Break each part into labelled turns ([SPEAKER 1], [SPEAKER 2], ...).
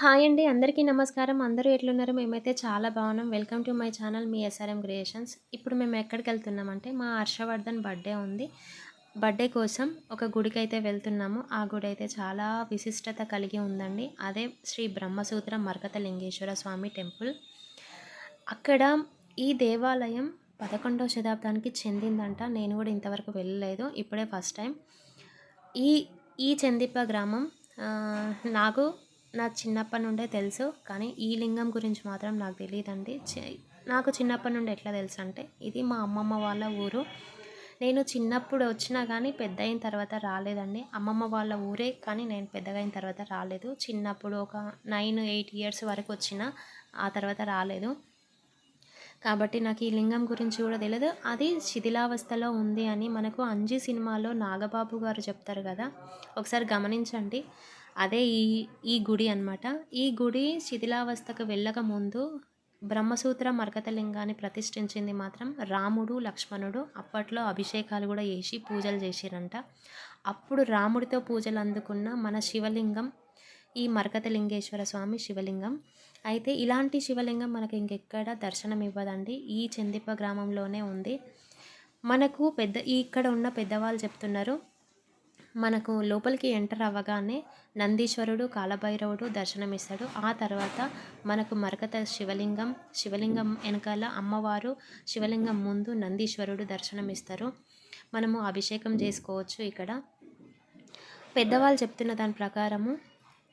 [SPEAKER 1] Hi అండి. అందరికీ నమస్కారం. అందరూ ఎట్లున్నారు? మేమైతే చాలా బాగున్నాం. Welcome to my channel. Me SRM creations ఇప్పుడు మేము ఎక్కడికి వెళ్తున్నామంటే మా హర్షవర్ధన్ బర్త్డే ఉంది. బర్త్డే కోసం ఒక గుడికి అయితే వెళ్తున్నాము. ఆ గుడి అయితే చాలా విశిష్టత కలిగి ఉందండి. అదే శ్రీ బ్రహ్మసూత్ర మరకత లింగేశ్వర స్వామి టెంపుల్. అక్కడ ఈ దేవాలయం పదకొండవ శతాబ్దానికి చెందిందంట. నేను కూడా ఇంతవరకు వెళ్ళలేదు. ఇప్పుడే ఫస్ట్ టైం. ఈ ఈ చందిప్ప గ్రామం నాకు నాకు చిన్నప్పటి నుండే తెలుసు కానీ ఈ లింగం గురించి మాత్రం నాకు తెలియదండి నాకు చిన్నప్పటి నుండి ఎట్లా తెలుసు అంటే ఇది మా అమ్మమ్మ వాళ్ళ ఊరు. నేను చిన్నప్పుడు వచ్చినా కానీ పెద్ద అయిన తర్వాత రాలేదండి. అమ్మమ్మ వాళ్ళ ఊరే కానీ నేను పెద్దగా అయిన తర్వాత రాలేదు. చిన్నప్పుడు ఒక నైన్ ఎయిట్ ఇయర్స్ వరకు వచ్చిన ఆ తర్వాత రాలేదు. కాబట్టి నాకు ఈ లింగం గురించి కూడా తెలియదు అది శిథిలావస్థలో ఉంది అని మనకు అంజీ సినిమాలో నాగబాబు గారు చెప్తారు కదా. ఒకసారి గమనించండి. అదే ఈ ఈ గుడి అనమాట ఈ గుడి శిథిలావస్థకు వెళ్ళక ముందు బ్రహ్మసూత్ర మరకతలింగాన్ని ప్రతిష్ఠించింది మాత్రం రాముడు లక్ష్మణుడు. అప్పట్లో అభిషేకాలు కూడా చేసి పూజలు చేసిరంట. అప్పుడు రాముడితో పూజలు అందుకున్న మన శివలింగం ఈ మరకతలింగేశ్వర స్వామి శివలింగం. అయితే ఇలాంటి శివలింగం మనకి ఇంకెక్కడ దర్శనం ఇవ్వదండి. ఈ చందిప్ప గ్రామంలోనే ఉంది. మనకు పెద్ద ఇక్కడ ఉన్న పెద్దవాళ్ళు చెప్తున్నారు మనకు లోపలికి ఎంటర్ అవ్వగానే నందీశ్వరుడు కాలభైరవుడు దర్శనమిస్తాడు ఆ తర్వాత మనకు మరకత శివలింగం శివలింగం వెనకాల అమ్మవారు శివలింగం ముందు నందీశ్వరుడు దర్శనమిస్తారు మనము అభిషేకం చేసుకోవచ్చు ఇక్కడ. పెద్దవాళ్ళు చెప్తున్న దాని ప్రకారము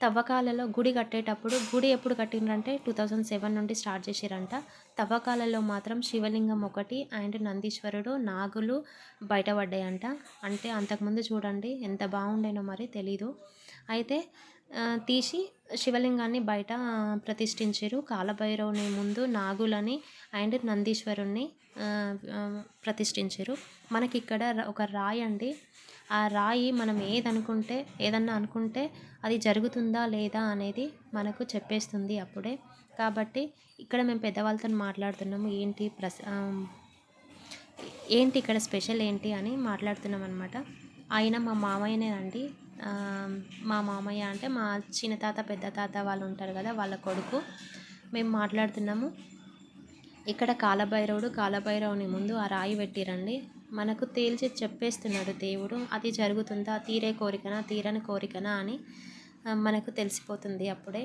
[SPEAKER 1] తవ్వకాలలో గుడి కట్టేటప్పుడు గుడి ఎప్పుడు కట్టిండ్రంటే టూ థౌజండ్ సెవెన్ నుండి స్టార్ట్ చేసిరంట. తవ్వకాలలో మాత్రం శివలింగం ఒకటి అండ్ నందీశ్వరుడు నాగులు బయటపడ్డాయంట. అంటే అంతకుముందు చూడండి ఎంత బాగుండేనో మరి తెలీదు. అయితే తీసి శివలింగాన్ని బయట ప్రతిష్ఠించారు. కాలభైరవుని ముందు నాగులని అండ్ నందీశ్వరుణ్ణి ప్రతిష్ఠించారు. మనకి ఇక్కడ ఒక రాయి అండి. ఆ రాయి మనం ఏదనుకుంటే ఏదన్నా అనుకుంటే అది జరుగుతుందా లేదా అనేది మనకు చెప్పేస్తుంది అప్పుడే. కాబట్టి ఇక్కడ మేము పెద్దవాళ్ళతో మాట్లాడుతున్నాము. ఏంటి ప్రస ఏంటి ఇక్కడ స్పెషల్ ఏంటి అని మాట్లాడుతున్నాం అనమాట ఆయన మా మామయ్యనేనండి మా మామయ్య అంటే మా చిన్న తాత పెద్ద తాత వాళ్ళు ఉంటారు కదా వాళ్ళ కొడుకు. మేము మాట్లాడుతున్నాము. ఇక్కడ కాలభైరవుడు కాలభైరవుని ముందు ఆ రాయి పెట్టిరండి. మనకు తేల్చి చెప్పేస్తున్నాడు దేవుడు అది జరుగుతుందా తీరే కోరికనా తీరని కోరికనా అని మనకు తెలిసిపోతుంది అప్పుడే.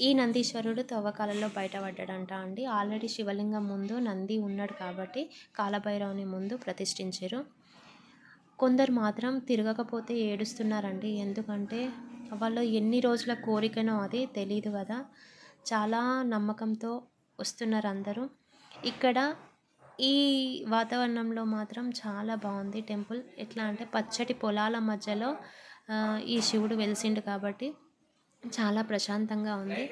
[SPEAKER 1] ఈ నందీశ్వరుడు తవ్వకాలలో బయటపడ్డాడంట అండి. ఆల్రెడీ శివలింగం ముందు నంది ఉన్నాడు కాబట్టి కాలభైరవుని ముందు ప్రతిష్ఠించారు. కొందరు మాత్రం తిరగకపోతే ఏడుస్తున్నారండి. ఎందుకంటే వాళ్ళు ఎన్ని రోజుల కోరికనో అది తెలియదు కదా. చాలా నమ్మకంతో వస్తున్నారు అందరూ ఇక్కడ ఈ వాతావరణంలో మాత్రం చాలా బాగుంది టెంపుల్. ఎట్లా అంటే పచ్చటి పొలాల మధ్యలో ఈ శివుడు వెలిసిండు కాబట్టి చాలా ప్రశాంతంగా ఉంది.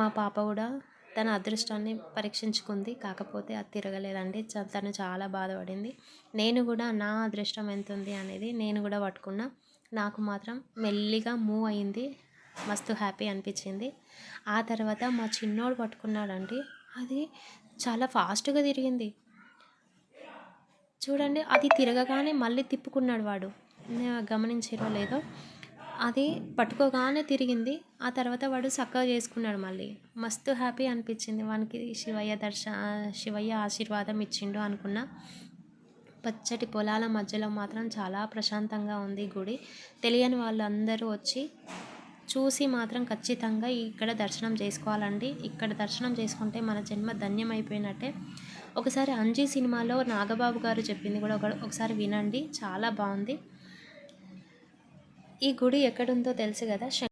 [SPEAKER 1] మా పాప కూడా తన అదృష్టాన్ని పరీక్షించుకుంది. కాకపోతే అది తిరగలేదండి. తను చాలా బాధపడింది. నేను కూడా నా అదృష్టం ఎంత ఉంది అనేది నేను కూడా పట్టుకున్నా. నాకు మాత్రం మెల్లిగా మూవ్ అయింది. మస్తు హ్యాపీ అనిపించింది. ఆ తర్వాత మా చిన్నోడు పట్టుకున్నాడండి. అది చాలా ఫాస్ట్గా తిరిగింది. చూడండి అది తిరగగానే మళ్ళీ తిప్పుకున్నాడు వాడు. గమనించారో లేదో అది పట్టుకోగానే తిరిగింది. ఆ తర్వాత వాడు చక్కగా చేసుకున్నాడు మళ్ళీ. మస్తు హ్యాపీ అనిపించింది వానికి. శివయ్య దర్శ శివయ్య ఆశీర్వాదం ఇచ్చిండు అనుకున్న. పచ్చటి పొలాల మధ్యలో మాత్రం చాలా ప్రశాంతంగా ఉంది గుడి. తెలియని వాళ్ళందరూ వచ్చి చూసి మాత్రం ఖచ్చితంగా ఇక్కడ దర్శనం చేసుకోవాలండి. ఇక్కడ దర్శనం చేసుకుంటే మన జన్మ ధన్యమైపోయినట్టే. ఒకసారి అంజీ సినిమాలో నాగబాబు గారు చెప్పింది కూడా ఒక ఒకసారి వినండి. చాలా బాగుంది. ఈ గుడి ఎక్కడుందో తెలుసు కదా?